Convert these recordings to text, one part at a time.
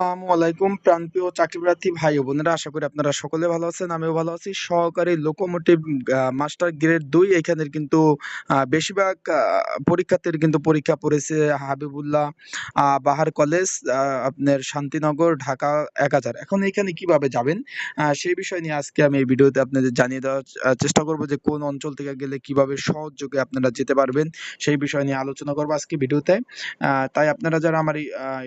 আসসালামু আলাইকুম প্রাণপ্রিয় চাকরিপ্রার্থী ভাই ও বোনেরা, আশা করি আপনারা সকলে ভালো আছেন, আমিও ভালো আছি। সহকারী লোকোমোটিভ মাস্টার গ্রেড দুই এখানের কিন্তু বেশিরভাগ পরীক্ষার্থীর কিন্তু পরীক্ষা পড়েছে হাবিবুল্লাহ বাহার কলেজ আপনার শান্তিনগর, ঢাকা এক হাজার। এখন এখানে কীভাবে যাবেন? সেই বিষয় নিয়ে আজকে আমি এই ভিডিওতে আপনাদের জানিয়ে দেওয়ার চেষ্টা করব যে কোন অঞ্চল থেকে গেলে কীভাবে সহযোগে আপনারা যেতে পারবেন, সেই বিষয় নিয়ে আলোচনা করব আজকে ভিডিওতে। তাই আপনারা যারা আমার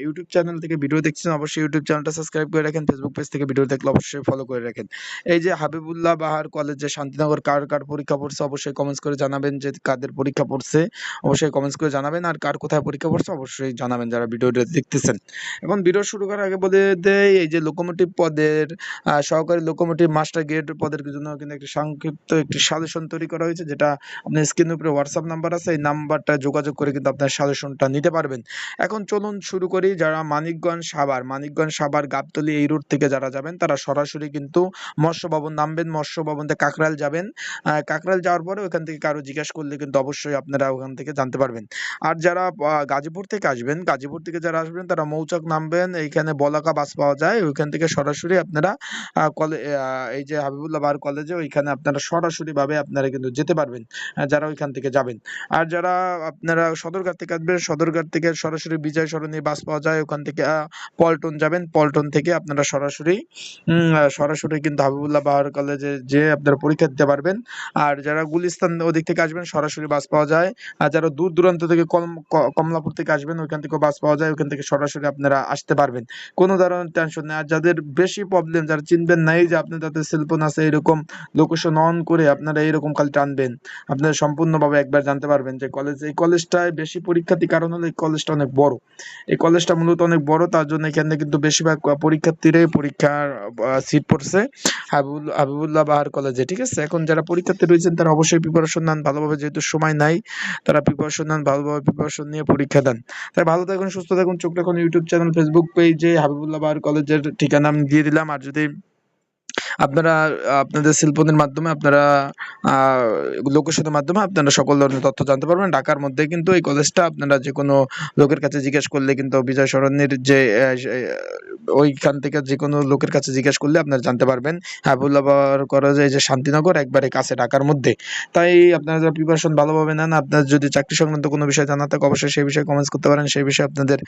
ইউটিউব চ্যানেল থেকে ভিডিও দেখছেন অবশ্যই ইউটিউব চ্যানেলটা সাবস্ক্রাইব করে রাখেন ফেসবুক পেজ থেকে ভিডিও দেখলে অবশ্যই ফলো করে রাখেন। এই যে হাবিবুল্লাহ বাহার কলেজে শান্তিনগর কার কার পরীক্ষা পড়ছে অবশ্যই কমেন্টস করে জানাবেন, যে কাদের পরীক্ষা পড়ছে অবশ্যই কমেন্টস করে জানাবেন, আর কার কোথায় পরীক্ষা পড়ছে অবশ্যই জানাবেন যারা ভিডিওটা দেখতেছেন। এখন ভিডিও শুরু করার আগে বলে দেই, এই যে লোকোমোটিভ পদের সহকারী লোকোমোটিভ মাস্টার গ্রেড পদের জন্য কিন্তু একটি সংক্ষিপ্ত একটি সাজেশন তৈরি করা হয়েছে, যেটা আপনার স্ক্রিনের উপরে হোয়াটসঅ্যাপ নাম্বার আছে, এই নাম্বারটা যোগাযোগ করে কিন্তু আপনার সাজেশনটা নিতে পারবেন। এখন চলুন শুরু করি, যারা মানিকগঞ্জ সাভার মানিকগঞ্জ সাভার গাবতলী এই রুট থেকে যারা যাবেন তারা সরাসরি কিন্তু মৎস্য ভবন নামবেন মৎস্য ভবন থেকে কাকরাইল যাবেন। আহ, কাকরাইল যাওয়ার পরে ওখান থেকে কারও জিজ্ঞেস করলে কিন্তু অবশ্যই আপনারা ওখান থেকে জানতে পারবেন। আর যারা গাজীপুর থেকে আসবেন গাজীপুর থেকে যারা আসবেন তারা মৌচাক নামবেন এইখানে বলাকা বাস পাওয়া যায় ওইখান থেকে সরাসরি আপনারা এই যে হাবিবুল্লাহ বার কলেজে ওইখানে আপনারা সরাসরি ভাবে আপনারা কিন্তু যেতে পারবেন যারা ওইখান থেকে যাবেন। আর যারা আপনারা সদরঘাট থেকে আসবেন সদরঘাট থেকে সরাসরি বিজয় সরণি বাস পাওয়া যায় ওখান থেকে আহ, পল্টন যাবেন, পল্টন থেকে আপনারা সরাসরি সরাসরি কিন্তু হাবিবুল্লাহ বাহার কলেজে যে আপনারা পরীক্ষা দিতে পারবেন। আর যারা গুলিস্তান ওদিক থেকে আসবেন, সরাসরি বাস পাওয়া যায়। আর যারা দূর দূরান্ত থেকে কমলাপুর থেকে আসবেন, ওইখান থেকে বাস পাওয়া যায়, ওইখান থেকে সরাসরি আপনারা আসতে পারবেন। কোনো ধরনের টেনশন নেই। আর যাদের বেশি প্রবলেম যারা চিনবেন নাই যে আপনি তাদের সেলফোন আছে, এরকম লোকেশন অন করে আপনারা এরকম খালি টানবেন। আপনারা সম্পূর্ণভাবে একবার জানতে পারবেন যে কলেজ এই কলেজটায় বেশি পরীক্ষার্থী কারণ হলো এই কলেজটা অনেক বড়। এই কলেজটা মূলত অনেক বড়, তার জন্য এখানে কিন্তু বেশিরভাগ পরীক্ষার্থীরাই পরীক্ষার সিট পড়ছে। হাবিবুল, হাবিবুল্লাহ বাহার কলেজে ঠিক আছে? এখন যারা পরীক্ষার্থী রয়েছেন, তারা অবশ্যই প্রিপারেশন নেন। ভালোভাবে যেহেতু সময় নাই, তারা প্রিপারেশন নেন, ভালোভাবে প্রিপারেশন নিয়ে পরীক্ষা দেন। তাই ভালো থাকুন, সুস্থ থাকুন, চোখ রাখুন ইউটিউব চ্যানেল ফেসবুক পেজে হাবিবুল্লাহ বাহার কলেজের ঠিকানা আমি দিয়ে দিলাম। আর যদি আপনারা, আপনাদের সেলফোনের মাধ্যমে আপনারা লোকেশনের মাধ্যমে আপনারা সকল ধরনের তথ্য জানতে পারবেন। ঢাকার মধ্যে কিন্তু এই কলেজটা আপনারা যে কোনো লোকের কাছে জিজ্ঞেস করলে কিন্তু বিজয় সরণির যে ওইখান থেকে যে কোনো লোকের কাছে জিজ্ঞেস করলে আপনারা জানতে পারবেন। হাবিবুল্লাহ কলেজ, এই যে শান্তিনগর, একবারে কাছে ঢাকার মধ্যে। তাই আপনারা যারা প্রিপারেশন ভালোভাবে নেন আপনার যদি চাকরি সংক্রান্ত কোনো বিষয় জানা থাকে, অবশ্যই সেই বিষয়ে কমেন্টস করতে পারেন, সেই বিষয়ে আপনাদের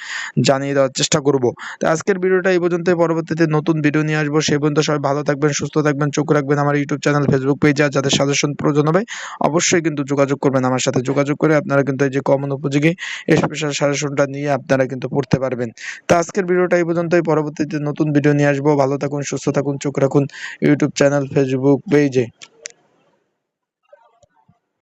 জানিয়ে দেওয়ার চেষ্টা করব। তো আজকের ভিডিওটা এই পর্যন্ত পরবর্তীতে নতুন ভিডিও নিয়ে আসব। সেই পর্যন্ত সবাই ভালো থাকবেন, সুস্থ থাকবেন, চোখ রাখবেন আমার ইউটিউব চ্যানেল ফেসবুক পেজে আর যাদের সাজেশন প্রয়োজন হবে, অবশ্যই কিন্তু যোগাযোগ করবেন আমার সাথে। যোগাযোগ করে আপনারা কিন্তু এই যে কমন উপযোগী স্পেশাল সাজেশনটা নিয়ে আপনারা কিন্তু পড়তে পারবেন। তো আজকের ভিডিওটা এই পর্যন্তই। পরবর্তীতে নতুন ভিডিও নিয়ে আসব। ভালো থাকুন, সুস্থ থাকুন, চোখ রাখুন। ইউটিউব চ্যানেল ফেসবুক পেজে